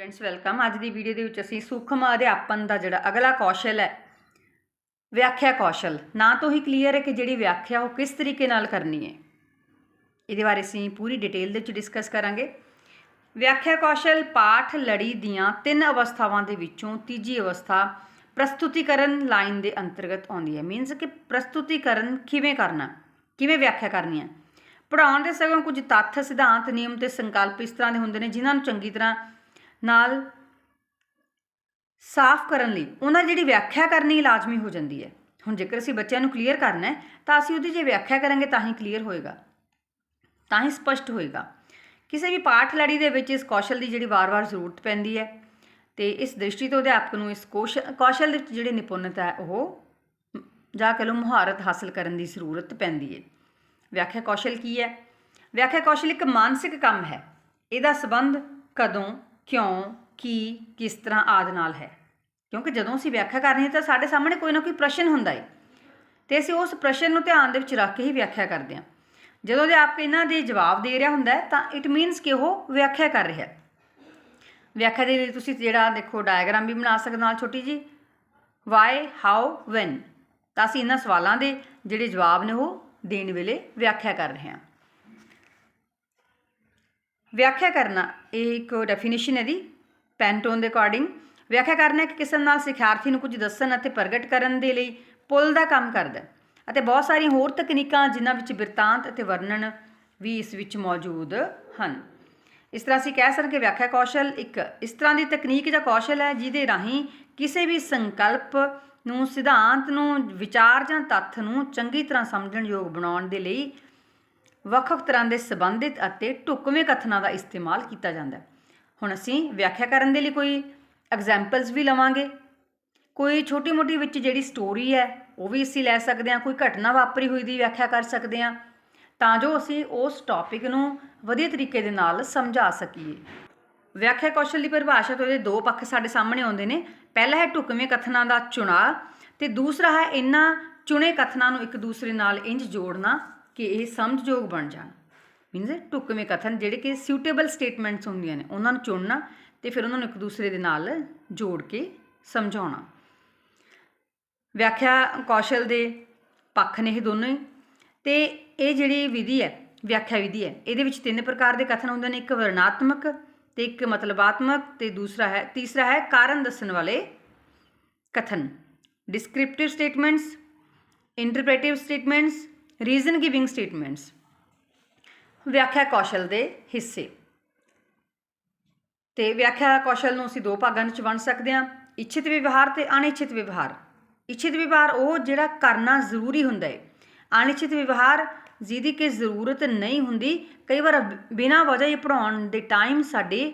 Students welcome ਅੱਜ ਦੀ video ਦੇ ਵਿੱਚ ਅਸੀਂ ਸੂਖਮ ਅਧਿਆਪਨ ਦਾ ਜਿਹੜਾ ਅਗਲਾ ਕੌਸ਼ਲ ਹੈ, ਵਿਆਖਿਆ ਕੌਸ਼ਲ। ਨਾ ਤੋਂ ਹੀ ਕਲੀਅਰ ਹੈ ਕਿ ਜਿਹੜੀ ਵਿਆਖਿਆ ਉਹ ਕਿਸ ਤਰੀਕੇ ਨਾਲ ਕਰਨੀ ਹੈ। ਇਹਦੇ ਬਾਰੇ ਅਸੀਂ ਪੂਰੀ ਡਿਟੇਲ ਦੇ ਵਿੱਚ ਡਿਸਕਸ ਕਰਾਂਗੇ। ਵਿਆਖਿਆ ਕੌਸ਼ਲ ਪਾਠ ਲੜੀ ਦੀਆਂ ਤਿੰਨ ਅਵਸਥਾਵਾਂ ਦੇ ਵਿੱਚੋਂ ਤੀਜੀ ਅਵਸਥਾ ਪ੍ਰਸਤੁਤੀਕਰਨ ਲਾਈਨ ਦੇ ਅੰਤਰਗਤ ਆਉਂਦੀ ਹੈ। ਮੀਨਸ ਕਿ ਪ੍ਰਸਤੁਤੀਕਰਨ ਕਿਵੇਂ ਕਰਨਾ, ਕਿਵੇਂ ਵਿਆਖਿਆ ਕਰਨੀ ਹੈ। ਪੜਾਉਣ ਦੇ ਸਗੋਂ ਕੁਝ ਤੱਥ, ਸਿਧਾਂਤ, ਨਿਯਮ ਤੇ ਸੰਕਲਪ ਇਸ ਤਰ੍ਹਾਂ ਦੇ ਹੁੰਦੇ ਨੇ ਜਿਨ੍ਹਾਂ ਨੂੰ ਚੰਗੀ ਤਰ੍ਹਾਂ ਨਾਲ ਸਾਫ਼ ਕਰਨ ਲਈ, ਉਹਨਾਂ ਦੀ ਜਿਹੜੀ ਵਿਆਖਿਆ ਕਰਨੀ ਲਾਜ਼ਮੀ ਹੋ ਜਾਂਦੀ ਹੈ। ਹੁਣ ਜੇਕਰ ਅਸੀਂ ਬੱਚਿਆਂ ਨੂੰ ਕਲੀਅਰ ਕਰਨਾ ਹੈ, ਤਾਂ ਅਸੀਂ ਉਹਦੀ ਜੇ ਵਿਆਖਿਆ ਕਰਾਂਗੇ ਤਾਂ ਹੀ ਕਲੀਅਰ ਹੋਏਗਾ, ਤਾਂ ਹੀ ਸਪਸ਼ਟ ਹੋਏਗਾ। ਕਿਸੇ ਵੀ ਪਾਠ ਲੜੀ ਦੇ ਵਿੱਚ ਇਸ ਕੌਸ਼ਲ ਦੀ ਜਿਹੜੀ ਵਾਰ-ਵਾਰ ਜ਼ਰੂਰਤ ਪੈਂਦੀ ਹੈ ਤੇ ਇਸ ਦ੍ਰਿਸ਼ਟੀ ਤੋਂ ਅਧਿਆਪਕ ਨੂੰ ਇਸ ਕੌਸ਼ਲ ਕੌਸ਼ਲ ਦੇ ਵਿੱਚ ਜਿਹੜੀ ਨਿਪੁੰਨਤਾ ਹੈ, ਉਹ ਜਾਂ ਕਹ ਲਓ ਮੁਹਾਰਤ ਹਾਸਲ ਕਰਨ ਦੀ ਜ਼ਰੂਰਤ ਪੈਂਦੀ ਹੈ। ਵਿਆਖਿਆ ਕੌਸ਼ਲ ਕੀ ਹੈ? ਵਿਆਖਿਆ ਕੌਸ਼ਲ ਇੱਕ ਮਾਨਸਿਕ ਕੰਮ ਹੈ। ਇਹਦਾ ਸਬੰਧ ਕਦੋਂ ਕਿਉਂ, ਕੀ, ਕਿਸ ਤਰ੍ਹਾਂ ਆਦਿ ਨਾਲ ਹੈ? ਕਿਉਂਕਿ ਜਦੋਂ ਅਸੀਂ ਵਿਆਖਿਆ ਕਰ ਰਹੇ ਹਾਂ ਤਾਂ ਸਾਡੇ ਸਾਹਮਣੇ ਕੋਈ ਨਾ ਕੋਈ ਪ੍ਰਸ਼ਨ ਹੁੰਦਾ ਹੈ ਤੇ ਅਸੀਂ ਉਸ ਪ੍ਰਸ਼ਨ ਨੂੰ ਧਿਆਨ ਦੇ ਵਿੱਚ ਰੱਖ ਕੇ ਹੀ ਵਿਆਖਿਆ ਕਰਦੇ ਹਾਂ। ਜਦੋਂ ਦੇ ਆਪ ਇਹਨਾਂ ਦੇ ਜਵਾਬ ਦੇ ਰਿਹਾ ਹੁੰਦਾ ਤਾਂ ਇਟ ਮੀਨਸ ਕਿ ਉਹ ਵਿਆਖਿਆ ਕਰ ਰਿਹਾ ਹੈ। ਵਿਆਖਿਆ ਦੇ ਲਈ ਤੁਸੀਂ ਜਿਹੜਾ ਦੇਖੋ ਡਾਇਗਰਾਮ ਵੀ ਬਣਾ ਸਕਦੇ ਨਾਲ ਛੋਟੀ ਜੀ ਵਾਈ ਹਾਊ ਵੈਨ ਤਾਂ ਅਸੀਂ ਇਹਨਾਂ ਸਵਾਲਾਂ ਦੇ ਜਿਹੜੇ ਜਵਾਬ ਨੇ ਉਹ ਦੇਣ ਵੇਲੇ ਵਿਆਖਿਆ ਕਰ ਰਹੇ ਹਾਂ। ਵਿਆਖਿਆ ਕਰਨਾ, ਇਹ ਇੱਕ ਡੈਫੀਨੇਸ਼ਨ ਹੈ ਦੀ ਪੈਂਟੋਨ ਦੇ ਅਕੋਰਡਿੰਗ ਵਿਆਖਿਆ ਕਰਨਾ ਕਿ ਕਿਸਮ ਨਾਲ ਸਿਖਿਆਰਥੀ ਨੂੰ ਕੁਝ ਦੱਸਣ ਅਤੇ ਪ੍ਰਗਟ ਕਰਨ ਦੇ ਲਈ ਪੁਲ ਦਾ ਕੰਮ ਕਰਦਾ ਅਤੇ ਬਹੁਤ ਸਾਰੀਆਂ ਹੋਰ ਤਕਨੀਕਾਂ ਜਿਨ੍ਹਾਂ ਵਿੱਚ ਬਿਰਤਾਂਤ ਅਤੇ ਵਰਣਨ ਵੀ ਇਸ ਵਿੱਚ ਮੌਜੂਦ ਹਨ। ਇਸ ਤਰ੍ਹਾਂ ਅਸੀਂ ਕਹਿ ਸਕਦੇ ਵਿਆਖਿਆ ਕੌਸ਼ਲ ਇੱਕ ਇਸ ਤਰ੍ਹਾਂ ਦੀ ਤਕਨੀਕ ਜਾਂ ਕੌਸ਼ਲ ਹੈ ਜਿਹਦੇ ਰਾਹੀਂ ਕਿਸੇ ਵੀ ਸੰਕਲਪ ਨੂੰ, ਸਿਧਾਂਤ ਨੂੰ, ਵਿਚਾਰ ਜਾਂ ਤੱਥ ਨੂੰ ਚੰਗੀ ਤਰ੍ਹਾਂ ਸਮਝਣ ਯੋਗ ਬਣਾਉਣ ਦੇ ਲਈ ਵੱਖ-ਵੱਖ ਤਰ੍ਹਾਂ ਦੇ ਸੰਬੰਧਿਤ ਅਤੇ ਢੁਕਵੇਂ ਕਥਨਾਂ ਦਾ ਇਸਤੇਮਾਲ ਕੀਤਾ ਜਾਂਦਾ ਹੈ। ਹੁਣ ਅਸੀਂ ਵਿਆਖਿਆ ਕਰਨ ਦੇ ਲਈ ਕੋਈ ਐਗਜ਼ਾਮਪਲਸ ਵੀ ਲਵਾਂਗੇ। ਕੋਈ ਛੋਟੀ-ਮੋਟੀ ਵਿੱਚ ਜਿਹੜੀ ਸਟੋਰੀ ਹੈ, ਉਹ ਵੀ ਅਸੀਂ ਲੈ ਸਕਦੇ ਹਾਂ, ਕੋਈ ਘਟਨਾ ਵਾਪਰੀ ਹੋਈ ਦੀ ਵਿਆਖਿਆ ਕਰ ਸਕਦੇ ਹਾਂ। ਤਾਂ ਜੋ ਅਸੀਂ ਉਸ ਟੌਪਿਕ ਨੂੰ ਵਧੀਆ ਤਰੀਕੇ ਦੇ ਨਾਲ ਸਮਝਾ ਸਕੀਏ। ਵਿਆਖਿਆ ਕੌਸ਼ਲ ਦੀ ਪਰਿਭਾਸ਼ਾ ਤੋਂ ਇਹਦੇ ਦੋ ਪੱਖ ਸਾਡੇ ਸਾਹਮਣੇ ਆਉਂਦੇ ਨੇ। ਪਹਿਲਾ ਹੈ ਢੁਕਵੇਂ ਕਥਨਾਂ ਦਾ ਚੁਣਾਵ ਤੇ ਦੂਸਰਾ ਹੈ ਇਹਨਾਂ ਚੁਣੇ ਕਥਨਾਂ ਨੂੰ ਇੱਕ ਦੂਸਰੇ ਨਾਲ ਇੰਜ ਜੋੜਨਾ ਕਿ ਇਹ ਸਮਝਯੋਗ ਬਣ ਜਾਣ। ਮੀਨਸ ਢੁਕਵੇਂ ਕਥਨ, ਜਿਹੜੇ ਕਿ ਸੁਟੇਬਲ ਸਟੇਟਮੈਂਟਸ ਹੁੰਦੀਆਂ ਨੇ, ਉਹਨਾਂ ਨੂੰ ਚੁਣਨਾ ਤੇ ਫਿਰ ਉਹਨਾਂ ਨੂੰ ਇੱਕ ਦੂਸਰੇ ਦੇ ਨਾਲ ਜੋੜ ਕੇ ਸਮਝਾਉਣਾ। ਵਿਆਖਿਆ ਕੌਸ਼ਲ ਦੇ ਪੱਖ ਨੇ ਇਹ ਦੋਨੋਂ ਹੀ। ਤੇ ਇਹ ਜਿਹੜੀ ਵਿਧੀ ਹੈ, ਵਿਆਖਿਆ ਵਿਧੀ ਹੈ, ਇਹਦੇ ਵਿੱਚ ਤਿੰਨ ਪ੍ਰਕਾਰ ਦੇ ਕਥਨ ਹੁੰਦੇ ਨੇ, ਇੱਕ ਵਰਣਾਤਮਕ ਤੇ ਇੱਕ ਮਤਲਬਾਤਮਕ ਤੇ ਦੂਸਰਾ ਹੈ, ਤੀਸਰਾ ਹੈ ਕਾਰਨ ਦੱਸਣ ਵਾਲੇ ਕਥਨ। Descriptive statements interpretive statements reason giving statements ਵਿਆਖਿਆ ਕੌਸ਼ਲ ਦੇ ਹਿੱਸੇ। ਤੇ ਵਿਆਖਿਆ ਕੌਸ਼ਲ ਨੂੰ ਅਸੀਂ ਦੋ ਭਾਗਾਂ ਵਿੱਚ ਵੰਡ ਸਕਦੇ ਹਾਂ। ਇੱਛਿਤ ਵਿਵਹਾਰ ਤੇ ਅਨਿੱਛਿਤ ਵਿਵਹਾਰ। ਇੱਛਿਤ ਵਿਵਹਾਰ ਉਹ ਜਿਹੜਾ ਕਰਨਾ ਜ਼ਰੂਰੀ ਹੁੰਦਾ ਹੈ। ਅਨਿੱਛਿਤ ਵਿਵਹਾਰ ਜਿਹਦੀ ਕਿ ਜ਼ਰੂਰਤ ਨਹੀਂ ਹੁੰਦੀ, ਕਈ ਵਾਰ ਬਿਨਾਂ ਵਜ੍ਹਾ ਹੀ ਪੜਾਉਣ ਦੇ ਟਾਈਮ ਸਾਡੇ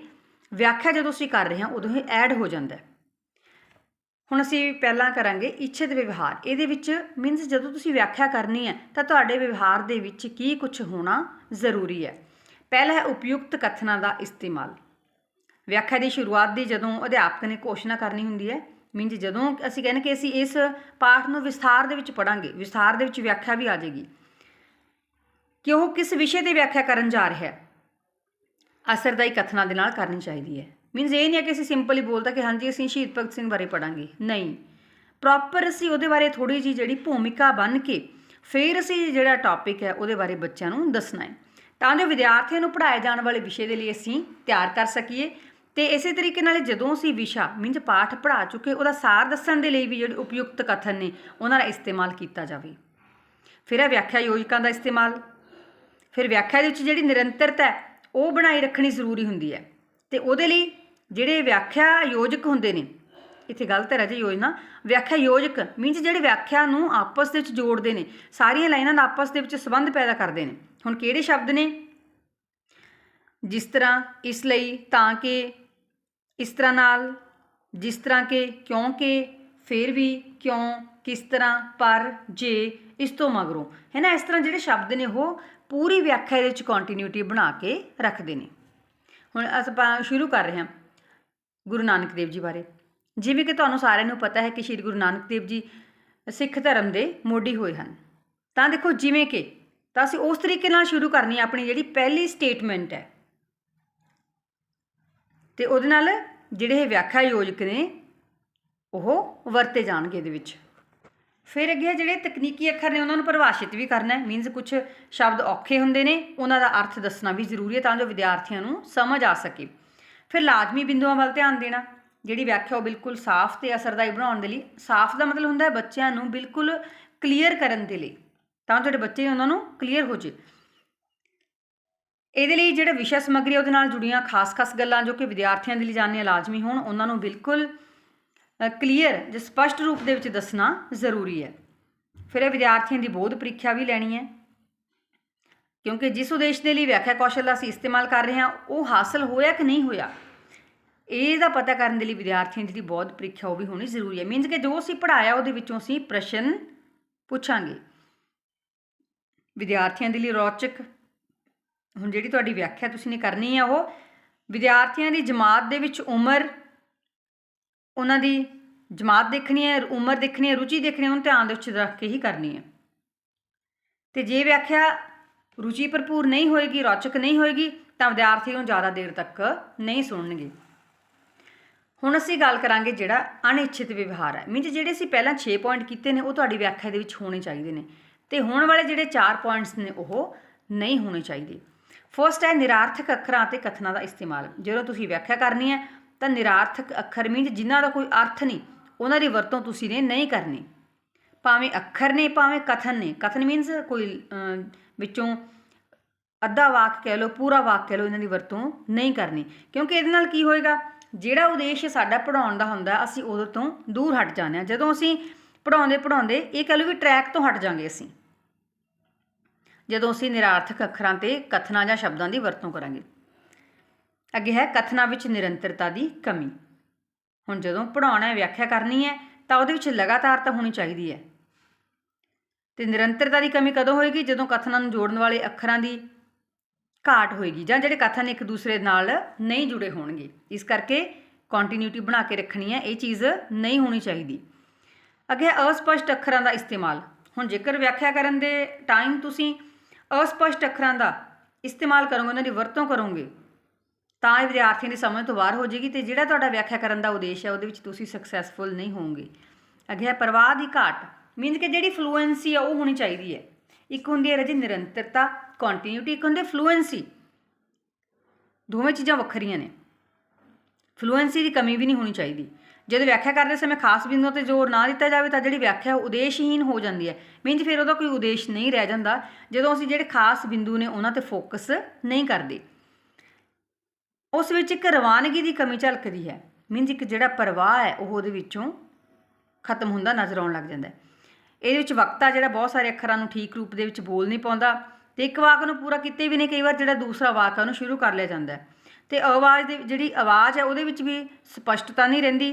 ਵਿਆਖਿਆ ਜਦੋਂ ਅਸੀਂ ਕਰ ਰਹੇ ਹਾਂ, ਉਦੋਂ ਹੀ ਐਡ ਹੋ ਜਾਂਦਾ ਹੈ। ਹੁਣ ਅਸੀਂ ਪਹਿਲਾਂ ਕਰਾਂਗੇ ਇੱਛਿਤ ਵਿਵਹਾਰ। ਇਹਦੇ ਵਿੱਚ ਮੀਨਸ ਜਦੋਂ ਤੁਸੀਂ ਵਿਆਖਿਆ ਕਰਨੀ ਹੈ, ਤਾਂ ਤੁਹਾਡੇ ਵਿਵਹਾਰ ਦੇ ਵਿੱਚ ਕੀ ਕੁਝ ਹੋਣਾ ਜ਼ਰੂਰੀ ਹੈ। ਪਹਿਲਾ ਹੈ ਉਪਯੁਕਤ ਕਥਨਾਂ ਦਾ ਇਸਤੇਮਾਲ। ਵਿਆਖਿਆ ਦੀ ਸ਼ੁਰੂਆਤ ਦੀ ਜਦੋਂ ਅਧਿਆਪਕ ਨੇ ਘੋਸ਼ਣਾ ਕਰਨੀ ਹੁੰਦੀ ਹੈ ਮੀਨਸ ਜਦੋਂ ਅਸੀਂ ਕਹਿੰਦੇ ਕਿ ਅਸੀਂ ਇਸ ਪਾਠ ਨੂੰ ਵਿਸਥਾਰ ਦੇ ਵਿੱਚ ਪੜਾਂਗੇ ਵਿਸਥਾਰ ਦੇ ਵਿੱਚ ਵਿਆਖਿਆ ਵੀ ਆ ਜਾਏਗੀ। ਕਿ ਉਹ ਕਿਸ ਵਿਸ਼ੇ ਤੇ ਵਿਆਖਿਆ ਕਰਨ ਜਾ ਰਿਹਾ ਹੈ? ਅਸਰਦਾਈ ਕਥਨਾਂ ਦੇ ਨਾਲ ਕਰਨੀ ਚਾਹੀਦੀ ਹੈ। ਮੀਨਸ ਇਹ ਨਹੀਂ ਹੈ ਕਿ ਅਸੀਂ ਸਿੰਪਲੀ ਬੋਲਦਾ ਕਿ ਹਾਂਜੀ, ਅਸੀਂ ਸ਼ਹੀਦ ਭਗਤ ਸਿੰਘ ਬਾਰੇ ਪੜਾਂਗੇ ਨਹੀਂ। ਪ੍ਰੋਪਰ ਅਸੀਂ ਉਹਦੇ ਬਾਰੇ ਥੋੜੀ ਜੀ ਜਿਹੜੀ ਭੂਮਿਕਾ ਬਣ ਕੇ ਫਿਰ ਅਸੀਂ ਜਿਹੜਾ ਟੌਪਿਕ ਹੈ ਉਹਦੇ ਬਾਰੇ ਬੱਚਿਆਂ ਨੂੰ ਦੱਸਣਾ ਹੈ। ਤਾਂ ਜੋ ਵਿਦਿਆਰਥੀਆਂ ਨੂੰ ਪੜਾਏ ਜਾਣ ਵਾਲੇ ਵਿਸ਼ੇ ਦੇ ਲਈ ਅਸੀਂ ਤਿਆਰ ਕਰ ਸਕੀਏ। ਤੇ ਇਸੇ ਤਰੀਕੇ ਨਾਲ ਜਦੋਂ ਅਸੀਂ ਵਿਸ਼ਾ ਮੀਨਸ ਪਾਠ ਪੜਾ ਚੁੱਕੇ, ਉਹਦਾ ਸਾਰ ਦੱਸਣ ਦੇ ਲਈ ਵੀ ਜਿਹੜੇ ਉਪਯੁਕਤ ਕਥਨ ਨੇ, ਉਹਨਾਂ ਦਾ ਇਸਤੇਮਾਲ ਕੀਤਾ ਜਾਵੇ। ਫਿਰ ਹੈ ਵਿਆਖਿਆ ਯੋਜਕਾਂ ਦਾ ਇਸਤੇਮਾਲ। ਫਿਰ ਵਿਆਖਿਆ ਦੇ ਵਿੱਚ ਜਿਹੜੀ ਨਿਰੰਤਰਤਾ ਉਹ ਬਣਾਈ ਰੱਖਣੀ ਜ਼ਰੂਰੀ ਹੁੰਦੀ ਹੈ। ਤੇ ਉਹਦੇ ਲਈ ਜਿਹੜੇ ਵਿਆਖਿਆ ਯੋਜਕ ਹੁੰਦੇ ਨੇ, ਇੱਥੇ ਗਲਤ ਹੈ ਰਾਜੇ ਯੋਜਨਾ ਵਿਆਖਿਆ ਯੋਜਕ ਮੀਨਸ ਜਿਹੜੇ ਵਿਆਖਿਆ ਨੂੰ ਆਪਸ ਦੇ ਵਿੱਚ ਜੋੜਦੇ ਨੇ, ਸਾਰੀਆਂ ਲਾਈਨਾਂ ਦਾ ਆਪਸ ਦੇ ਵਿੱਚ ਸੰਬੰਧ ਪੈਦਾ ਕਰਦੇ ਨੇ। ਹੁਣ ਕਿਹੜੇ ਸ਼ਬਦ ਨੇ? ਜਿਸ ਤਰ੍ਹਾਂ, ਇਸ ਲਈ, ਤਾਂ ਕਿ, ਇਸ ਤਰ੍ਹਾਂ ਨਾਲ, ਜਿਸ ਤਰ੍ਹਾਂ ਕਿ ਕਿਉਂਕਿ ਫਿਰ ਵੀ, ਕਿਉਂ, ਕਿਸ ਤਰ੍ਹਾਂ, ਪਰ, ਜੇ, ਇਸ ਤੋਂ ਮਗਰੋਂ। ਹੈ ਨਾ, ਇਸ ਤਰ੍ਹਾਂ ਜਿਹੜੇ ਸ਼ਬਦ ਨੇ ਉਹ ਪੂਰੀ ਵਿਆਖਿਆ ਦੇ ਵਿੱਚ ਕੰਟੀਨਿਊਟੀ ਬਣਾ ਕੇ ਰੱਖਦੇ ਨੇ। ਹੁਣ ਆਪਾਂ ਸ਼ੁਰੂ ਕਰ ਰਹੇ ਹਾਂ। ਗੁਰੂ ਨਾਨਕ ਦੇਵ ਜੀ ਬਾਰੇ। ਜਿਵੇਂ ਕਿ ਤੁਹਾਨੂੰ ਸਾਰਿਆਂ ਨੂੰ ਪਤਾ ਹੈ ਕਿ ਸ੍ਰੀ ਗੁਰੂ ਨਾਨਕ ਦੇਵ ਜੀ ਸਿੱਖ ਧਰਮ ਦੇ ਮੋਢੀ ਹੋਏ ਹਨ। ਤਾਂ ਦੇਖੋ ਜਿਵੇਂ ਕਿ, ਤਾਂ ਅਸੀਂ ਉਸ ਤਰੀਕੇ ਨਾਲ ਸ਼ੁਰੂ ਕਰਨੀ ਆਪਣੀ ਜਿਹੜੀ ਪਹਿਲੀ ਸਟੇਟਮੈਂਟ ਹੈ। ਤੇ ਉਹਦੇ ਨਾਲ ਜਿਹੜੇ ਇਹ ਵਿਆਖਿਆ ਯੋਜਕ ਨੇ, ਉਹ ਵਰਤੇ ਜਾਣਗੇ ਇਹਦੇ ਵਿੱਚ। ਫਿਰ ਅੱਗੇ ਜਿਹੜੇ ਤਕਨੀਕੀ ਅੱਖਰ ਨੇ, ਉਹਨਾਂ ਨੂੰ ਪਰਿਭਾਸ਼ਿਤ ਵੀ ਕਰਨਾ ਹੈ। ਮੀਨਸ ਕੁਝ ਸ਼ਬਦ ਔਖੇ ਹੁੰਦੇ ਨੇ, ਉਹਨਾਂ ਦਾ ਅਰਥ ਦੱਸਣਾ ਵੀ ਜ਼ਰੂਰੀ ਹੈ ਤਾਂ ਜੋ ਵਿਦਿਆਰਥੀਆਂ ਨੂੰ ਸਮਝ ਆ ਸਕੇ। ਫਿਰ ਲਾਜ਼ਮੀ ਬਿੰਦੂਆਂ ਵੱਲ ਧਿਆਨ ਦੇਣਾ, ਜਿਹੜੀ ਵਿਆਖਿਆ ਉਹ ਬਿਲਕੁਲ ਸਾਫ਼ ਤੇ ਅਸਰਦਾਈ ਬਣਾਉਣ ਦੇ ਲਈ, ਸਾਫ਼ ਦਾ ਮਤਲਬ ਹੁੰਦਾ ਹੈ ਬੱਚਿਆਂ ਨੂੰ ਬਿਲਕੁਲ ਕਲੀਅਰ ਕਰਨ ਦੇ ਲਈ, ਤਾਂ ਜਿਹੜੇ ਬੱਚੇ ਉਹਨਾਂ ਨੂੰ ਕਲੀਅਰ ਹੋ ਜੇ। ਇਹਦੇ ਲਈ ਜਿਹੜਾ ਵਿਸ਼ਾ ਸਮੱਗਰੀ ਉਹਦੇ ਨਾਲ ਜੁੜੀਆਂ ਖਾਸ-ਖਾਸ ਗੱਲਾਂ ਜੋ ਕਿ ਵਿਦਿਆਰਥੀਆਂ ਦੇ ਲਈ ਜਾਣਨੀਆਂ ਲਾਜ਼ਮੀ ਹੋਣ, ਉਹਨਾਂ ਨੂੰ ਬਿਲਕੁਲ ਕਲੀਅਰ ਜਾਂ ਸਪਸ਼ਟ ਰੂਪ ਦੇ ਵਿੱਚ ਦੱਸਣਾ ਜ਼ਰੂਰੀ ਹੈ। ਫਿਰ ਇਹ ਵਿਦਿਆਰਥੀਆਂ ਦੀ ਬੋਧ ਪ੍ਰੀਖਿਆ ਵੀ ਲੈਣੀ ਹੈ। ਕਿਉਂਕਿ ਜਿਸ ਉਦੇਸ਼ ਦੇ ਲਈ ਵਿਆਖਿਆ ਕੌਸ਼ਲ ਦਾ ਅਸੀਂ ਇਸਤੇਮਾਲ ਕਰ ਰਹੇ ਹਾਂ, ਉਹ ਹਾਸਲ ਹੋਇਆ ਕਿ ਨਹੀਂ ਹੋਇਆ? ਇਹ ਦਾ ਪਤਾ ਕਰਨ ਦੇ ਲਈ ਵਿਦਿਆਰਥੀਆਂ ਦੀ ਜਿਹੜੀ ਬੋਧ ਪ੍ਰੀਖਿਆ, ਉਹ ਵੀ ਹੋਣੀ ਜ਼ਰੂਰੀ ਹੈ। ਮੀਨਸ ਕਿ ਜੋ ਅਸੀਂ ਪੜਾਇਆ ਉਹਦੇ ਵਿੱਚੋਂ ਅਸੀਂ ਪ੍ਰਸ਼ਨ ਪੁੱਛਾਂਗੇ। ਵਿਦਿਆਰਥੀਆਂ ਦੇ ਲਈ ਰੌਚਕ, ਹੁਣ ਜਿਹੜੀ ਤੁਹਾਡੀ ਵਿਆਖਿਆ ਤੁਸੀਂ ਨੇ ਕਰਨੀ ਹੈ, ਉਹ ਵਿਦਿਆਰਥੀਆਂ ਦੀ ਜਮਾਤ ਦੇ ਵਿੱਚ ਉਮਰ, ਉਹਨਾਂ ਦੀ ਜਮਾਤ ਦੇਖਣੀ ਹੈ, ਉਮਰ ਦੇਖਣੀ ਹੈ, ਰੁਚੀ ਦੇਖਣੀ ਹੈ, ਉਹਨੂੰ ਧਿਆਨ ਦੇ ਵਿੱਚ ਰੱਖ ਕੇ ਹੀ ਕਰਨੀ ਹੈ। ਤੇ ਜੇ ਵਿਆਖਿਆ ਰੁਚੀ ਭਰਪੂਰ ਨਹੀਂ ਹੋਏਗੀ, ਰੌਚਕ ਨਹੀਂ ਹੋਏਗੀ, ਤਾਂ ਵਿਦਿਆਰਥੀ ਨੂੰ ਜ਼ਿਆਦਾ ਦੇਰ ਤੱਕ ਨਹੀਂ ਸੁਣਨਗੇ। ਹੁਣ ਅਸੀਂ ਗੱਲ ਕਰਾਂਗੇ ਜਿਹੜਾ ਅਨਿੱਛਿਤ ਵਿਵਹਾਰ ਹੈ। ਮੀਨਸ ਜਿਹੜੇ ਅਸੀਂ ਪਹਿਲਾਂ 6 ਪੁਆਇੰਟ ਕੀਤੇ ਨੇ, ਉਹ ਤੁਹਾਡੀ ਵਿਆਖਿਆ ਦੇ ਵਿੱਚ ਹੋਣੇ ਚਾਹੀਦੇ ਨੇ। ਤੇ ਹੋਣ ਵਾਲੇ ਜਿਹੜੇ 4 ਪੁਆਇੰਟਸ ਨੇ, ਉਹ ਨਹੀਂ ਹੋਣੇ ਚਾਹੀਦੇ। ਫਸਟ ਹੈ ਨਿਰਾਰਥਕ ਅੱਖਰਾਂ ਅਤੇ ਕਥਨਾਂ ਦਾ ਇਸਤੇਮਾਲ। ਜਦੋਂ ਤੁਸੀਂ ਵਿਆਖਿਆ ਕਰਨੀ ਹੈ, ਤਾਂ ਨਿਰਾਰਥਕ ਅੱਖਰ ਮੀਨਸ ਜਿਨ੍ਹਾਂ ਦਾ ਕੋਈ ਅਰਥ ਨਹੀਂ, ਉਹਨਾਂ ਦੀ ਵਰਤੋਂ ਤੁਸੀਂ ਨੇ ਨਹੀਂ ਕਰਨੀ। ਭਾਵੇਂ ਅੱਖਰ ਨੇ, ਭਾਵੇਂ ਕਥਨ ਨੇ। ਕਥਨ ਮੀਨਸ ਕੋਈ ਵਿੱਚੋਂ ਅੱਧਾ ਵਾਕ ਕਹਿ ਲਓ, ਪੂਰਾ ਵਾਕ ਕਹਿ ਲਓ, ਇਹਨਾਂ ਦੀ ਵਰਤੋਂ ਨਹੀਂ ਕਰਨੀ। ਕਿਉਂਕਿ ਇਹਦੇ ਨਾਲ ਕੀ ਹੋਏਗਾ? ਜਿਹੜਾ ਉਦੇਸ਼ ਸਾਡਾ ਪੜਾਉਣ ਦਾ ਹੁੰਦਾ, ਅਸੀਂ ਉਦੋਂ ਤੋਂ ਦੂਰ ਹਟ ਜਾਂਦੇ ਹਾਂ। ਜਦੋਂ ਅਸੀਂ ਪੜਾਉਂਦੇ ਪੜਾਉਂਦੇ ਇਹ ਕਹਿ ਲਓ ਵੀ ਟਰੈਕ ਤੋਂ ਹਟ ਜਾਾਂਗੇ ਅਸੀਂ। ਜਦੋਂ ਅਸੀਂ ਨਿਰਾਰਥਕ ਅੱਖਰਾਂ ਤੇ ਕਥਨਾਂ ਜਾਂ ਸ਼ਬਦਾਂ ਦੀ ਵਰਤੋਂ ਕਰਾਂਗੇ। ਅੱਗੇ ਹੈ ਕਥਨਾਂ ਵਿੱਚ ਨਿਰੰਤਰਤਾ ਦੀ ਕਮੀ। ਹੁਣ ਜਦੋਂ ਪੜਾਉਣਾ ਹੈ, ਵਿਆਖਿਆ ਕਰਨੀ ਹੈ, ਤਾਂ ਉਹਦੇ ਵਿੱਚ ਲਗਾਤਾਰਤਾ ਹੋਣੀ ਚਾਹੀਦੀ ਹੈ। ਤੇ ਨਿਰੰਤਰਤਾ ਦੀ ਕਮੀ ਕਦੋਂ ਹੋਏਗੀ? ਜਦੋਂ ਕਥਨਾਂ ਨੂੰ ਜੋੜਨ ਵਾਲੇ ਅੱਖਰਾਂ ਦੀ ਘਾਟ ਹੋਏਗੀ ਜਾਂ ਜਿਹੜੇ ਕਥਨ ਇੱਕ ਦੂਸਰੇ ਨਾਲ ਨਹੀਂ ਜੁੜੇ ਹੋਣਗੇ। ਇਸ ਕਰਕੇ ਕੰਟੀਨਿਊਟੀ ਬਣਾ ਕੇ ਰੱਖਣੀ ਹੈ, ਇਹ ਚੀਜ਼ ਨਹੀਂ ਹੋਣੀ ਚਾਹੀਦੀ। ਅੱਗੇ ਅਸਪਸ਼ਟ ਅੱਖਰਾਂ ਦਾ ਇਸਤੇਮਾਲ। ਹੁਣ ਜੇਕਰ ਵਿਆਖਿਆ ਕਰਨ ਦੇ ਟਾਈਮ ਤੁਸੀਂ ਅਸਪਸ਼ਟ ਅੱਖਰਾਂ ਦਾ ਇਸਤੇਮਾਲ ਕਰੋਗੇ, ਉਹਨਾਂ ਦੀ ਵਰਤੋਂ ਕਰੋਗੇ, ਤਾਂ ਇਹ ਵਿਦਿਆਰਥੀਆਂ ਦੀ ਸਮਝ ਤੋਂ ਬਾਹਰ ਹੋ ਜਾਏਗੀ ਤੇ ਜਿਹੜਾ ਤੁਹਾਡਾ ਵਿਆਖਿਆ ਕਰਨ ਦਾ ਉਦੇਸ਼ ਹੈ, ਉਹਦੇ ਵਿੱਚ ਤੁਸੀਂ ਸਕਸੈਸਫੁਲ ਨਹੀਂ ਹੋਵੋਗੇ। ਅੱਗੇ ਹੈ ਪਰਵਾਹ ਦੀ ਘਾਟ। ਮੀਨਸ ਕਿ ਜਿਹੜੀ ਫਲੂਐਂਸੀ ਆ, ਉਹ ਹੋਣੀ ਚਾਹੀਦੀ ਹੈ। ਇੱਕ ਹੁੰਦੀ ਹੈ ਰਜੀ ਨਿਰੰਤਰਤਾ ਕੰਟੀਨਿਊਟੀ ਇੱਕ ਹੁੰਦੀ ਹੈ ਫਲੂਐਂਸੀ ਦੋਵੇਂ ਚੀਜ਼ਾਂ ਵੱਖਰੀਆਂ ਨੇ। ਫਲੂਐਂਸੀ ਦੀ ਕਮੀ ਵੀ ਨਹੀਂ ਹੋਣੀ ਚਾਹੀਦੀ। ਜਦੋਂ ਵਿਆਖਿਆ ਕਰਦੇ ਸਮੇਂ ਖਾਸ ਬਿੰਦੂਆਂ ਤੇ ਜ਼ੋਰ ਨਾ ਦਿੱਤਾ ਜਾਵੇ, ਤਾਂ ਜਿਹੜੀ ਵਿਆਖਿਆ ਉਹ ਉਦੇਸ਼ਹੀਨ ਹੋ ਜਾਂਦੀ ਹੈ। ਮੀਨਸ ਫਿਰ ਉਹਦਾ ਕੋਈ ਉਦੇਸ਼ ਨਹੀਂ ਰਹਿ ਜਾਂਦਾ, ਜਦੋਂ ਅਸੀਂ ਜਿਹੜੇ ਖਾਸ ਬਿੰਦੂ ਨੇ ਉਹਨਾਂ ਤੇ ਫੋਕਸ ਨਹੀਂ ਕਰਦੇ। ਉਸ ਵਿੱਚ ਇੱਕ ਰਵਾਨਗੀ ਦੀ ਕਮੀ ਝਲਕਦੀ ਹੈ। ਮੀਨਸ ਇੱਕ ਜਿਹੜਾ ਪ੍ਰਵਾਹ ਹੈ, ਉਹ ਉਹਦੇ ਵਿੱਚੋਂ ਖਤਮ ਹੁੰਦਾ, ਨਜ਼ਰ ਆਉਣ ਲੱਗ ਜਾਂਦਾ ਹੈ। ਇਹਦੇ ਵਿੱਚ ਵਕਤਾ ਜਿਹੜਾ ਬਹੁਤ ਸਾਰੇ ਅੱਖਰਾਂ ਨੂੰ ਠੀਕ ਰੂਪ ਦੇ ਵਿੱਚ ਬੋਲ ਨਹੀਂ ਪਾਉਂਦਾ ਤੇ ਇੱਕ ਵਾਕ ਨੂੰ ਪੂਰਾ ਕੀਤੇ ਵੀ ਨੇ ਕਈ ਵਾਰ ਜਿਹੜਾ ਦੂਸਰਾ ਵਾਕ ਹੈ ਉਹਨੂੰ ਸ਼ੁਰੂ ਕਰ ਲਿਆ ਜਾਂਦਾ ਹੈ। ਤੇ ਆਵਾਜ਼ ਦੇ ਜਿਹੜੀ ਆਵਾਜ਼ ਹੈ ਉਹਦੇ ਵਿੱਚ ਵੀ ਸਪਸ਼ਟਤਾ ਨਹੀਂ ਰਹਿੰਦੀ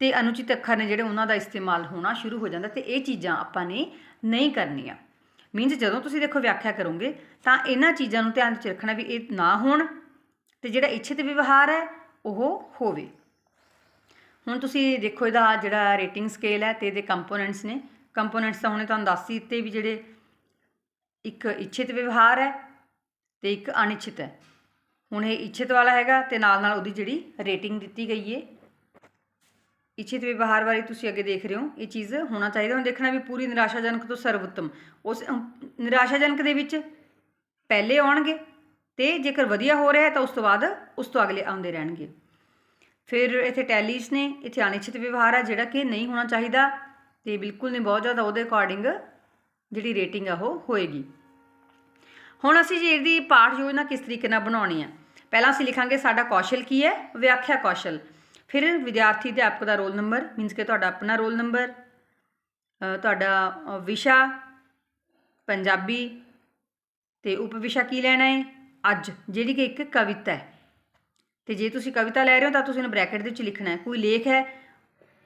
ਤੇ ਅਨੁਚਿਤ ਅੱਖਰ ਨੇ ਜਿਹੜੇ ਉਹਨਾਂ ਦਾ ਇਸਤੇਮਾਲ ਹੋਣਾ ਸ਼ੁਰੂ ਹੋ ਜਾਂਦਾ ਤੇ ਇਹ ਚੀਜ਼ਾਂ ਆਪਾਂ ਨੇ ਨਹੀਂ ਕਰਨੀਆਂ। ਮੀਨਸ ਜਦੋਂ ਤੁਸੀਂ ਦੇਖੋ ਵਿਆਖਿਆ ਕਰੋਗੇ ਤਾਂ ਇਹਨਾਂ ਚੀਜ਼ਾਂ ਨੂੰ ਧਿਆਨ ਵਿੱਚ ਰੱਖਣਾ ਵੀ ਇਹ ਨਾ ਹੋਣ ਤੇ ਜਿਹੜਾ ਇੱਛਿਤ ਵਿਵਹਾਰ ਹੈ ਉਹ ਹੋਵੇ। ਹੁਣ ਤੁਸੀਂ ਦੇਖੋ ਇਹਦਾ ਜਿਹੜਾ ਰੇਟਿੰਗ ਸਕੇਲ ਹੈ ਤੇ ਇਹਦੇ ਕੰਪੋਨੈਂਟਸ ਨੇ ਕੰਪੋਨੈਂਟਸ ਤਾਂ ਹੁਣੇ ਤੁਹਾਨੂੰ ਦੱਸ ਹੀ ਦਿੱਤੇ ਵੀ ਜਿਹੜੇ ਇੱਕ ਇੱਛਿਤ ਵਿਵਹਾਰ ਹੈ ਤੇ ਇੱਕ ਅਨਿੱਛਿਤ ਹੈ। ਹੁਣ ਇਹ ਇੱਛਿਤ ਵਾਲਾ ਹੈਗਾ ਤੇ ਨਾਲ ਨਾਲ ਉਹਦੀ ਜਿਹੜੀ ਰੇਟਿੰਗ ਦਿੱਤੀ ਗਈ ਹੈ ਇੱਛਿਤ ਵਿਵਹਾਰ ਬਾਰੇ ਤੁਸੀਂ ਅੱਗੇ ਦੇਖ ਰਹੇ ਹੋ। ਇਹ ਚੀਜ਼ ਹੋਣਾ ਚਾਹੀਦਾ। ਹੁਣ ਦੇਖਣਾ ਵੀ ਪੂਰੀ ਨਿਰਾਸ਼ਾਜਨਕ ਤੋਂ ਸਰਵਉੱਤਮ। ਉਸ ਨਿਰਾਸ਼ਾਜਨਕ ਦੇ ਵਿੱਚ ਪਹਿਲੇ ਆਉਣਗੇ ਤੇ ਜੇਕਰ ਵਧੀਆ ਹੋ ਰਿਹਾ ਹੈ ਤਾਂ ਉਸ ਤੋਂ ਬਾਅਦ ਉਸ ਤੋਂ ਅਗਲੇ ਆਉਂਦੇ ਰਹਿਣਗੇ। ਫਿਰ ਇੱਥੇ ਟੈਲੀਸ ਨੇ, ਇੱਥੇ ਅਨਿਸ਼ਚਿਤ ਵਿਵਹਾਰ ਹੈ ਜਿਹੜਾ ਕਿ ਨਹੀਂ ਹੋਣਾ ਚਾਹੀਦਾ। ਤੇ ਬਿਲਕੁਲ ਨਹੀਂ, ਬਹੁਤ ਜ਼ਿਆਦਾ ਉਹਦੇ ਅਕੋਰਡਿੰਗ ਜਿਹੜੀ ਰੇਟਿੰਗ ਆ ਉਹ ਹੋਏਗੀ। ਹੁਣ ਅਸੀਂ ਜੀ ਇਹਦੀ ਪਾਠ ਯੋਜਨਾ ਕਿਸ ਤਰੀਕੇ ਨਾਲ ਬਣਾਉਣੀ ਹੈ ਪਹਿਲਾਂ ਅਸੀਂ ਲਿਖਾਂਗੇ ਸਾਡਾ ਕੌਸ਼ਲ ਕੀ ਹੈ? ਵਿਆਖਿਆ ਕੌਸ਼ਲ। ਫਿਰ ਵਿਦਿਆਰਥੀ ਅਧਿਆਪਕ ਦਾ ਰੋਲ ਨੰਬਰ ਮੀਨਸ ਕਿ ਤੁਹਾਡਾ ਆਪਣਾ ਰੋਲ ਨੰਬਰ ਤੁਹਾਡਾ ਵਿਸ਼ਾ, ਪੰਜਾਬੀ ਤੇ ਉਪ ਵਿਸ਼ਾ ਕੀ ਲੈਣਾ ਹੈ? ਅੱਜ, ਜਿਹੜੀ ਕਿ ਇੱਕ ਕਵਿਤਾ ਹੈ। ਤੇ ਜੇ ਤੁਸੀਂ ਕਵਿਤਾ ਲੈ ਰਹੇ ਹੋ ਤਾਂ ਤੁਸੀਂ ਇਹਨੂੰ ਬ੍ਰੈਕਟ ਦੇ ਵਿੱਚ ਲਿਖਣਾ ਹੈ। ਕੋਈ ਲੇਖ ਹੈ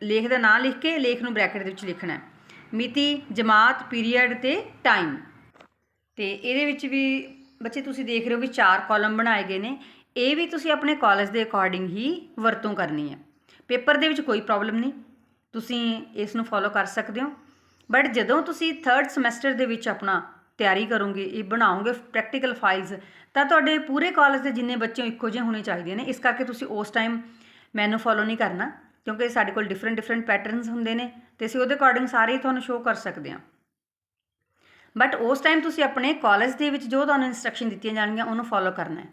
ਲੇਖ ਦਾ ਨਾਮ ਲਿਖ ਕੇ ਲੇਖ ਨੂੰ ਬ੍ਰੈਕਟ ਦੇ ਵਿੱਚ ਲਿਖਣਾ ਮਿਤੀ, ਜਮਾਤ, ਪੀਰੀਅਡ ਤੇ ਟਾਈਮ। ਤੇ ਇਹਦੇ ਵਿੱਚ ਵੀ ਬੱਚੇ ਤੁਸੀਂ ਦੇਖ ਰਹੇ ਹੋ ਵੀ ਚਾਰ ਕਾਲਮ ਬਣਾਏ ਗਏ ਨੇ। ਇਹ ਵੀ ਤੁਸੀਂ ਆਪਣੇ ਕਾਲਜ ਦੇ ਅਕੋਰਡਿੰਗ ਹੀ ਵਰਤੋਂ ਕਰਨੀ ਹੈ। ਪੇਪਰ ਦੇ ਵਿੱਚ ਕੋਈ ਪ੍ਰੋਬਲਮ ਨਹੀਂ। ਤੁਸੀਂ ਇਸ ਨੂੰ ਫੋਲੋ ਕਰ ਸਕਦੇ ਹੋ। ਬਟ ਜਦੋਂ ਤੁਸੀਂ 3rd ਸਮੈਸਟਰ ਦੇ ਵਿੱਚ ਆਪਣਾ ਤਿਆਰੀ ਕਰੋਗੇ, ਇਹ ਬਣਾਓਗੇ ਪ੍ਰੈਕਟੀਕਲ ਫਾਈਲਸ ਤਾਂ ਤੁਹਾਡੇ ਪੂਰੇ ਕਾਲਜ ਦੇ ਜਿੰਨੇ ਬੱਚੇ ਇੱਕੋ ਜਿਹੇ ਹੋਣੇ ਚਾਹੀਦੇ ਨੇ। ਇਸ ਕਰਕੇ ਤੁਸੀਂ ਉਸ ਟਾਈਮ ਮੈਨੂੰ ਫੋਲੋ ਨਹੀਂ ਕਰਨਾ। ਕਿਉਂਕਿ ਸਾਡੇ ਕੋਲ ਡਿਫਰੈਂਟ ਡਿਫਰੈਂਟ ਪੈਟਰਨਸ ਹੁੰਦੇ ਨੇ ਤੇ ਅਸੀਂ ਉਹਦੇ ਅਕੋਰਡਿੰਗ ਸਾਰੇ ਹੀ ਤੁਹਾਨੂੰ ਸ਼ੋਅ ਕਰ ਸਕਦੇ ਹਾਂ। ਬਟ ਉਸ ਟਾਈਮ ਤੁਸੀਂ ਆਪਣੇ ਕਾਲਜ ਦੇ ਵਿੱਚ ਜੋ ਤੁਹਾਨੂੰ ਇਨਸਟਰਕਸ਼ਨ ਦਿੱਤੀਆਂ ਜਾਣਗੀਆਂ, ਉਹਨੂੰ ਫੋਲੋ ਕਰਨਾ ਹੈ।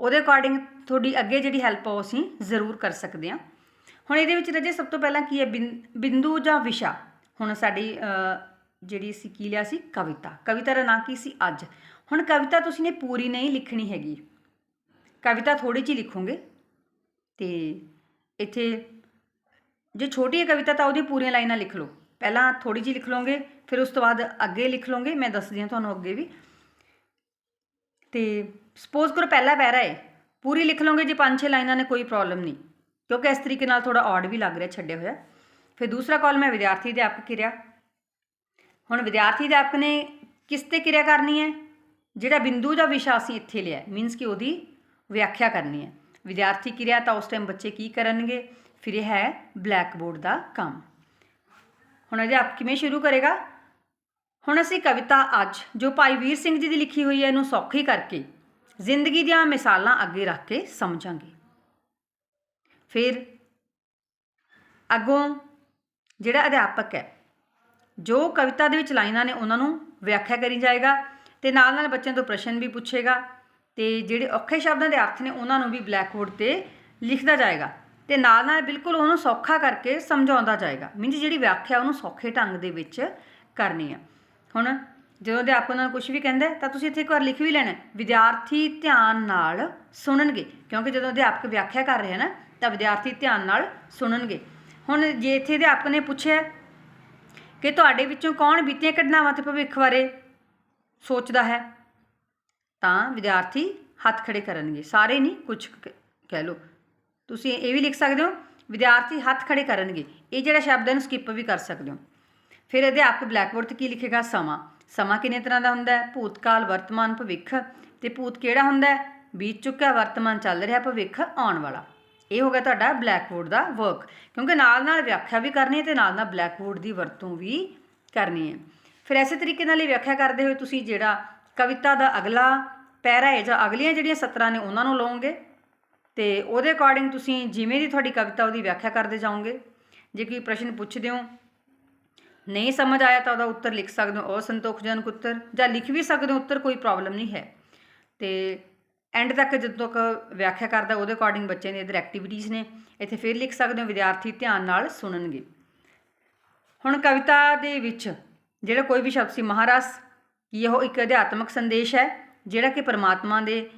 ਉਹਦੇ ਅਕੋਰਡਿੰਗ ਤੁਹਾਡੀ ਅੱਗੇ ਜਿਹੜੀ ਹੈਲਪ ਉਹ ਅਸੀਂ ਜ਼ਰੂਰ ਕਰ ਸਕਦੇ ਹਾਂ। ਹੁਣ ਇਹਦੇ ਵਿੱਚ ਰਜੇ, ਸਭ ਤੋਂ ਪਹਿਲਾਂ ਕੀ ਹੈ? ਬਿੰ- ਬਿੰਦੂ ਜਾਂ ਵਿਸ਼ਾ? ਹੁਣ ਸਾਡੀ ਜਿਹੜੀ ਅਸੀਂ ਕੀ ਲਿਆ ਸੀ? ਕਵਿਤਾ। ਕਵਿਤਾ ਦਾ ਨਾਂ ਕੀ ਸੀ? ਅੱਜ। ਹੁਣ ਕਵਿਤਾ ਤੁਸੀਂ ਨੇ ਪੂਰੀ ਨਹੀਂ ਲਿਖਣੀ ਹੈਗੀ। ਕਵਿਤਾ ਥੋੜੀ ਜਿਹੀ ਲਿਖੋਗੇ ਤੇ ਇੱਥੇ, ਜੇ ਛੋਟੀ ਹੈ ਕਵਿਤਾ ਤਾਂ ਉਹਦੀ ਪੂਰੀਆਂ ਲਾਈਨਾਂ ਲਿਖ ਲਓ। ਪਹਿਲਾਂ ਥੋੜੀ ਜਿਹੀ ਲਿਖ ਲਓਗੇ, ਫਿਰ ਉਸ ਤੋਂ ਬਾਅਦ ਅੱਗੇ ਲਿਖ ਲਓਗੇ, ਮੈਂ ਦੱਸਦੀ ਹਾਂ ਤੁਹਾਨੂੰ ਅੱਗੇ ਵੀ। ਤੇ ਸਪੋਜ਼ ਕਰੋ ਪਹਿਲਾ ਪੈਰਾ ਹੈ, ਪੂਰੀ ਲਿਖ ਲਓਗੇ ਜੇ ਪੰਜ ਛੇ ਲਾਈਨਾਂ ਨੇ, ਕੋਈ ਪ੍ਰੋਬਲਮ ਨਹੀਂ। ਕਿਉਂਕਿ ਇਸ ਤਰੀਕੇ ਨਾਲ ਥੋੜਾ ਔਡ ਵੀ ਲੱਗ ਰਿਹਾ, ਛੱਡਿਆ ਹੋਇਆ। ਫਿਰ ਦੂਸਰਾ ਕਾਲਮ ਹੈ ਵਿਦਿਆਰਥੀ ਅਧਿਆਪਕ ਕਿਰਿਆ। ਹੁਣ ਵਿਦਿਆਰਥੀ ਅਧਿਆਪਕ ਨੇ ਕਿਸ ਤੇ ਕਿਰਿਆ ਕਰਨੀ ਹੈ? ਜਿਹੜਾ ਬਿੰਦੂ ਦਾ ਵਿਸ਼ਾ ਅਸੀਂ ਇੱਥੇ ਲਿਆ ਮੀਨਸ ਕਿ ਉਹਦੀ ਵਿਆਖਿਆ ਕਰਨੀ ਹੈ। ਵਿਦਿਆਰਥੀ ਕਿਰਿਆ ਤਾਂ ਉਸ ਟਾਈਮ ਬੱਚੇ ਕੀ ਕਰਨਗੇ? ਫਿਰ ਇਹ ਹੈ ਬਲੈਕ ਬੋਰਡ ਦਾ ਕੰਮ। ਹੁਣ ਅਧਿਆਪਕ ਕਿਵੇਂ ਸ਼ੁਰੂ ਕਰੇਗਾ? ਹੁਣ ਅਸੀਂ ਕਵਿਤਾ ਅੱਜ, ਜੋ ਭਾਈ ਵੀਰ ਸਿੰਘ ਜੀ ਦੀ ਲਿਖੀ ਹੋਈ ਹੈ, ਇਹਨੂੰ ਸੌਖੀ ਕਰਕੇ, ਜ਼ਿੰਦਗੀ ਦੀਆਂ ਮਿਸਾਲਾਂ ਅੱਗੇ ਰੱਖ ਕੇ ਸਮਝਾਂਗੇ। ਫਿਰ ਅੱਗੋਂ ਜਿਹੜਾ ਅਧਿਆਪਕ ਹੈ, ਜੋ ਕਵਿਤਾ ਦੇ ਵਿੱਚ ਲਾਈਨਾਂ ਨੇ, ਉਹਨਾਂ ਨੂੰ ਵਿਆਖਿਆ ਕਰੀ ਜਾਏਗਾ ਤੇ ਨਾਲ ਨਾਲ ਬੱਚਿਆਂ ਤੋਂ ਪ੍ਰਸ਼ਨ ਵੀ ਪੁੱਛੇਗਾ। ਤੇ ਜਿਹੜੇ ਔਖੇ ਸ਼ਬਦਾਂ ਦੇ ਅਰਥ ਨੇ ਉਹਨਾਂ ਨੂੰ ਵੀ ਬਲੈਕਬੋਰਡ ਤੇ ਲਿਖਦਾ ਜਾਏਗਾ। ਤੇ ਨਾਲ ਨਾਲ ਬਿਲਕੁਲ ਉਹਨੂੰ ਸੌਖਾ ਕਰਕੇ ਸਮਝਾਉਂਦਾ ਜਾਏਗਾ। ਮੀਨਸ ਜਿਹੜੀ ਵਿਆਖਿਆ ਉਹਨੂੰ ਸੌਖੇ ਢੰਗ ਦੇ ਵਿੱਚ ਕਰਨੀ ਆ। ਹੁਣ ਜਦੋਂ ਅਧਿਆਪਕ ਉਹਨਾਂ ਨੂੰ ਕੁਝ ਵੀ ਕਹਿੰਦਾ ਤਾਂ ਤੁਸੀਂ ਇੱਥੇ ਇੱਕ ਵਾਰ ਲਿਖ ਵੀ ਲੈਣਾ ਵਿਦਿਆਰਥੀ ਧਿਆਨ ਨਾਲ ਸੁਣਨਗੇ। ਕਿਉਂਕਿ ਜਦੋਂ ਅਧਿਆਪਕ ਵਿਆਖਿਆ ਕਰ ਰਿਹਾ ਨਾ, ਤਾਂ ਵਿਦਿਆਰਥੀ ਧਿਆਨ ਨਾਲ ਸੁਣਨਗੇ। ਹੁਣ ਜੇ ਇੱਥੇ ਅਧਿਆਪਕ ਨੇ ਪੁੱਛਿਆ ਕਿ ਤੁਹਾਡੇ ਵਿੱਚੋਂ ਕੌਣ ਬੀਤੀਆਂ ਘਟਨਾਵਾਂ ਤੇ ਭਵਿੱਖ ਬਾਰੇ ਸੋਚਦਾ ਹੈ? ਤਾਂ ਵਿਦਿਆਰਥੀ ਹੱਥ ਖੜੇ ਕਰਨਗੇ। ਸਾਰੇ ਨਹੀਂ ਕੁਝ ਕ- ਕਹਿ ਲਓ। ਤੁਸੀਂ ਇਹ ਵੀ ਲਿਖ ਸਕਦੇ ਹੋ, ਵਿਦਿਆਰਥੀ ਹੱਥ ਖੜੇ ਕਰਨਗੇ। ਇਹ ਜਿਹੜਾ ਸ਼ਬਦ ਹੈ ਨੂੰ ਸਕਿਪ ਵੀ ਕਰ ਸਕਦੇ ਹੋ। ਫਿਰ ਅਧਿਆਪਕ ਬਲੈਕਬੋਰਡ ਤੇ ਕੀ ਲਿਖੇਗਾ? ਸਮਾਂ। ਸਮਾਂ ਕਿੰਨੇ ਤਰ੍ਹਾਂ ਦਾ ਹੁੰਦਾ ਹੈ? ਭੂਤਕਾਲ, ਵਰਤਮਾਨ, ਭਵਿੱਖ। ਤੇ ਭੂਤ ਕਿਹੜਾ ਹੁੰਦਾ ਹੈ? ਬੀਤ ਚੁੱਕਾ ਵਰਤਮਾਨ ਚੱਲ ਰਿਹਾ, ਭਵਿੱਖ ਆਉਣ ਵਾਲਾ। ਇਹ ਹੋ ਗਿਆ ਤੁਹਾਡਾ ਬਲੈਕਬੋਰਡ ਦਾ ਵਰਕ ਕਿਉਂਕਿ ਨਾਲ ਨਾਲ ਵਿਆਖਿਆ ਵੀ ਕਰਨੀ ਹੈ ਤੇ ਨਾਲ ਨਾਲ ਬਲੈਕਬੋਰਡ ਦੀ ਵਰਤੋਂ ਵੀ ਕਰਨੀ ਹੈ। ਫਿਰ ਐਸੇ ਤਰੀਕੇ ਨਾਲ ਇਹ ਵਿਆਖਿਆ ਕਰਦੇ ਹੋਏ ਤੁਸੀਂ ਜਿਹੜਾ ਕਵਿਤਾ ਦਾ ਅਗਲਾ ਪੈਰਾ ਹੈ ਜਾਂ ਅਗਲੀਆਂ ਜਿਹੜੀਆਂ ਸਤਰਾਂ ਨੇ ਉਹਨਾਂ ਨੂੰ ਲਓਗੇ ਤੇ ਉਹਦੇ ਅਕੋਰਡਿੰਗ ਤੁਸੀਂ ਜਿਵੇਂ ਦੀ ਤੁਹਾਡੀ ਕਵਿਤਾ ਉਹਦੀ ਵਿਆਖਿਆ ਕਰਦੇ ਜਾਓਗੇ। ਜੇ ਕੋਈ ਪ੍ਰਸ਼ਨ ਪੁੱਛਦੇ ਹੋ, ਨਹੀਂ ਸਮਝ ਆਇਆ ਤਾਂ ਉਹਦਾ ਉੱਤਰ ਲਿਖ ਸਕਦੇ ਹੋ, ਅਸੰਤੋਖਜਨਕ ਉੱਤਰ ਜਾਂ ਲਿਖ ਵੀ ਸਕਦੇ ਹੋ, ਉੱਤਰ ਕੋਈ ਪ੍ਰੋਬਲਮ ਨਹੀਂ ਹੈ। ਤੇ ਐਂਡ ਤੱਕ ਜਦੋਂ ਤੱਕ ਵਿਆਖਿਆ ਕਰਦਾ ਉਹਦੇ ਅਕੋਰਡਿੰਗ ਬੱਚੇ ਦੇ ਇਧਰ ਐਕਟੀਵਿਟੀਜ਼ ਨੇ, ਇੱਥੇ ਫਿਰ ਲਿਖ ਸਕਦੇ ਹੋ, ਵਿਦਿਆਰਥੀ ਧਿਆਨ ਨਾਲ ਸੁਣਨਗੇ। ਹੁਣ ਕਵਿਤਾ ਦੇ ਵਿੱਚ ਜਿਹੜਾ ਕੋਈ ਵੀ ਸ਼ਬਦ ਸੀ ਮਹਾਰਾਸ ਕਿ ਉਹ ਇੱਕ ਅਧਿਆਤਮਕ ਸੰਦੇਸ਼ ਹੈ, ਜਿਹੜਾ ਕਿ ਪਰਮਾਤਮਾ ਦੇ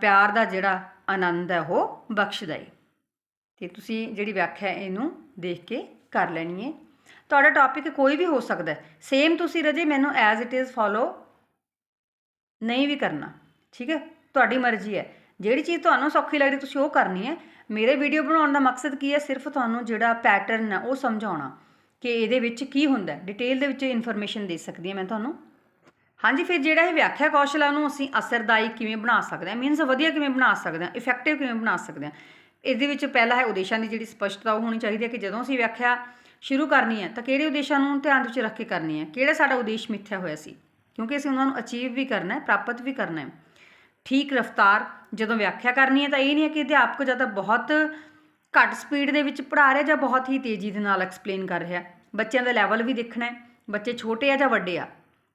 ਪਿਆਰ ਦਾ ਜਿਹੜਾ ਆਨੰਦ ਹੈ, ਉਹ ਬਖਸ਼ਦਾ ਹੈ ਤੇ ਤੁਸੀਂ ਜਿਹੜੀ ਵਿਆਖਿਆ ਇਹਨੂੰ ਦੇਖ ਕੇ ਕਰ ਲੈਣੀ ਹੈ ਤੁਹਾਡਾ ਟੌਪਿਕ ਕੋਈ ਵੀ ਹੋ ਸਕਦਾ ਹੈ। ਸੇਮ ਤੁਸੀਂ ਰਜੇ, ਮੈਨੂੰ ਐਜ਼ ਇਟ ਇਜ਼ ਫੋਲੋ ਨਹੀਂ ਵੀ ਕਰਨਾ। ਠੀਕ ਹੈ? ਤੁਹਾਡੀ ਮਰਜ਼ੀ ਹੈ। ਜਿਹੜੀ ਚੀਜ਼ ਤੁਹਾਨੂੰ ਸੌਖੀ ਲੱਗਦੀ, ਤੁਸੀਂ ਉਹ ਕਰਨੀ ਹੈ। ਮੇਰੇ ਵੀਡੀਓ ਬਣਾਉਣ ਦਾ ਮਕਸਦ ਕੀ ਹੈ? ਸਿਰਫ ਤੁਹਾਨੂੰ ਜਿਹੜਾ ਪੈਟਰਨ ਹੈ, ਉਹ ਸਮਝਾਉਣਾ ਕਿ ਇਹਦੇ ਵਿੱਚ ਕੀ ਹੁੰਦਾ ਡਿਟੇਲ ਦੇ ਵਿੱਚ ਇਨਫੋਰਮੇਸ਼ਨ ਦੇ ਸਕਦੀ ਹਾਂ ਮੈਂ ਤੁਹਾਨੂੰ। ਹਾਂਜੀ, ਫਿਰ ਜਿਹੜਾ ਇਹ ਵਿਆਖਿਆ ਕੌਸ਼ਲ ਆ, ਉਹਨੂੰ ਅਸੀਂ ਅਸਰਦਾਈ ਕਿਵੇਂ ਬਣਾ ਸਕਦੇ ਹਾਂ? ਮੀਨਸ ਵਧੀਆ ਕਿਵੇਂ ਬਣਾ ਸਕਦੇ ਹਾਂ? ਇਫੈਕਟਿਵ ਕਿਵੇਂ ਬਣਾ ਸਕਦੇ ਹਾਂ? ਇਸ ਦੇ ਵਿੱਚ ਪਹਿਲਾ ਹੈ ਉਦੇਸ਼ਾਂ ਦੀ ਜਿਹੜੀ ਸਪਸ਼ਟਤਾ ਉਹ ਹੋਣੀ ਚਾਹੀਦੀ ਹੈ ਕਿ ਜਦੋਂ ਅਸੀਂ ਵਿਆਖਿਆ ਸ਼ੁਰੂ ਕਰਨੀ ਹੈ, ਤਾਂ ਕਿਹੜੇ ਉਦੇਸ਼ਾਂ ਨੂੰ ਧਿਆਨ ਵਿੱਚ ਰੱਖ ਕੇ ਕਰਨੀ ਹੈ? ਕਿਹੜਾ ਸਾਡਾ ਉਦੇਸ਼ ਮਿੱਥਿਆ ਹੋਇਆ ਸੀ? ਕਿਉਂਕਿ ਅਸੀਂ ਉਹਨਾਂ ਨੂੰ ਅਚੀਵ ਵੀ ਕਰਨਾ ਹੈ, ਪ੍ਰਾਪਤ ਵੀ ਕਰਨਾ ਹੈ। ਠੀਕ ਰਫਤਾਰ ਜਦੋਂ ਵਿਆਖਿਆ ਕਰਨੀ ਹੈ, ਤਾਂ ਇਹ ਨਹੀਂ ਹੈ ਕਿ ਅਧਿਆਪਕ ਜਾਂ ਤਾਂ ਬਹੁਤ ਘੱਟ ਸਪੀਡ ਦੇ ਵਿੱਚ ਪੜ੍ਹਾ ਰਿਹਾ ਜਾਂ ਬਹੁਤ ਹੀ ਤੇਜ਼ੀ ਦੇ ਨਾਲ ਐਕਸਪਲੇਨ ਕਰ ਰਿਹਾ। ਬੱਚਿਆਂ ਦਾ ਲੈਵਲ ਵੀ ਦੇਖਣਾ ਹੈ, ਬੱਚੇ ਛੋਟੇ ਆ ਜਾਂ ਵੱਡੇ ਆ।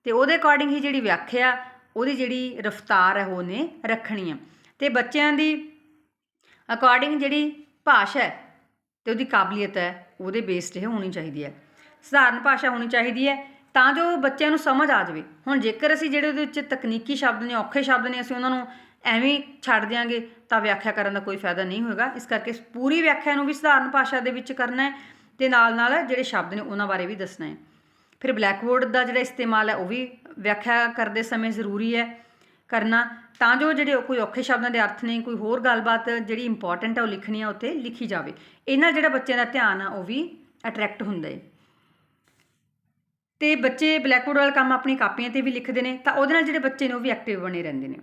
ਤੇ ਉਹਦੇ ਅਕੋਰਡਿੰਗ ਹੀ ਜਿਹੜੀ ਵਿਆਖਿਆ, ਉਹਦੀ ਜਿਹੜੀ ਰਫਤਾਰ ਹੈ ਉਹਨੇ ਰੱਖਣੀ ਹੈ ਤੇ ਬੱਚਿਆਂ ਦੀ ਅਕੋਰਡਿੰਗ ਜਿਹੜੀ ਭਾਸ਼ਾ ਹੈ ਤੇ ਉਹਦੀ ਕਾਬਲੀਅਤ ਹੈ, ਉਹਦੇ ਬੇਸਡ ਇਹ ਹੋਣੀ ਚਾਹੀਦੀ ਹੈ। ਸਧਾਰਨ ਭਾਸ਼ਾ ਹੋਣੀ ਚਾਹੀਦੀ ਹੈ, ਤਾਂ ਜੋ ਬੱਚਿਆਂ ਨੂੰ ਸਮਝ ਆ ਜਾਵੇ। ਹੁਣ ਜੇਕਰ ਅਸੀਂ ਜਿਹੜੇ ਉਹਦੇ ਵਿੱਚ ਤਕਨੀਕੀ ਸ਼ਬਦ ਨੇ, ਔਖੇ ਸ਼ਬਦ ਨੇ, ਅਸੀਂ ਉਹਨਾਂ ਨੂੰ ਐਵੇਂ ਛੱਡ ਦਿਆਂਗੇ, ਤਾਂ ਵਿਆਖਿਆ ਕਰਨ ਦਾ ਕੋਈ ਫਾਇਦਾ ਨਹੀਂ ਹੋਏਗਾ। ਇਸ ਕਰਕੇ ਪੂਰੀ ਵਿਆਖਿਆ ਨੂੰ ਵੀ ਸਧਾਰਨ ਭਾਸ਼ਾ ਦੇ ਵਿੱਚ ਕਰਨਾ ਹੈ ਤੇ ਨਾਲ ਨਾਲ ਜਿਹੜੇ ਸ਼ਬਦ ਨੇ, ਉਹਨਾਂ ਬਾਰੇ ਵੀ ਦੱਸਣਾ ਹੈ। ਫਿਰ ਬਲੈਕਬੋਰਡ ਦਾ ਜਿਹੜਾ ਇਸਤੇਮਾਲ ਹੈ ਉਹ ਵੀ ਵਿਆਖਿਆ ਕਰਦੇ ਸਮੇਂ ਜ਼ਰੂਰੀ ਹੈ ਕਰਨਾ। ਤਾਂ ਜੋ ਜਿਹੜੇ ਕੋਈ ਔਖੇ ਸ਼ਬਦਾਂ ਦੇ ਅਰਥ ਨੇ, ਕੋਈ ਹੋਰ ਗੱਲਬਾਤ ਜਿਹੜੀ ਇੰਪੋਰਟੈਂਟ ਹੈ ਉਹ ਲਿਖਣੀ ਆ, ਉੱਥੇ ਲਿਖੀ ਜਾਵੇ। ਇਹਨਾਂ ਜਿਹੜਾ ਬੱਚਿਆਂ ਦਾ ਧਿਆਨ ਆ, ਉਹ ਵੀ ਅਟਰੈਕਟ ਹੁੰਦਾ ਹੈ। ਤੇ ਬੱਚੇ ਬਲੈਕਬੋਰਡ ਵਾਲਾ ਕੰਮ ਆਪਣੀ ਕਾਪੀਆਂ ਤੇ ਵੀ ਲਿਖਦੇ ਨੇ, ਤਾਂ ਉਹਦੇ ਨਾਲ ਜਿਹੜੇ ਬੱਚੇ ਨੇ, ਉਹ ਵੀ ਐਕਟਿਵ ਬਣੇ ਰਹਿੰਦੇ ਨੇ।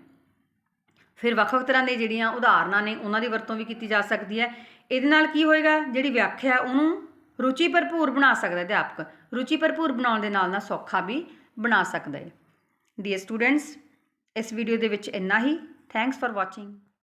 ਫਿਰ ਵੱਖ-ਵੱਖ ਤਰ੍ਹਾਂ ਦੇ ਜਿਹੜੀਆਂ ਉਦਾਹਰਨਾਂ ਨੇ, ਉਹਨਾਂ ਦੀ ਵਰਤੋਂ ਵੀ ਕੀਤੀ ਜਾ ਸਕਦੀ ਹੈ। ਇਹਦੇ ਨਾਲ ਕੀ ਹੋਏਗਾ? ਜਿਹੜੀ ਵਿਆਖਿਆ, ਉਹਨੂੰ ਰੁਚੀ ਭਰਪੂਰ ਬਣਾ ਸਕਦਾ ਅਧਿਆਪਕ। ਰੁਚੀ ਭਰਪੂਰ ਬਣਾਉਣ ਦੇ ਨਾਲ ਨਾਲ ਸੌਖਾ ਵੀ ਬਣਾ ਸਕਦਾ ਹੈ ਡੀਅਰ ਸਟੂਡੈਂਟਸ ਇਸ ਵੀਡੀਓ ਦੇ ਵਿੱਚ ਇੰਨਾ ਹੀ। Thanks for watching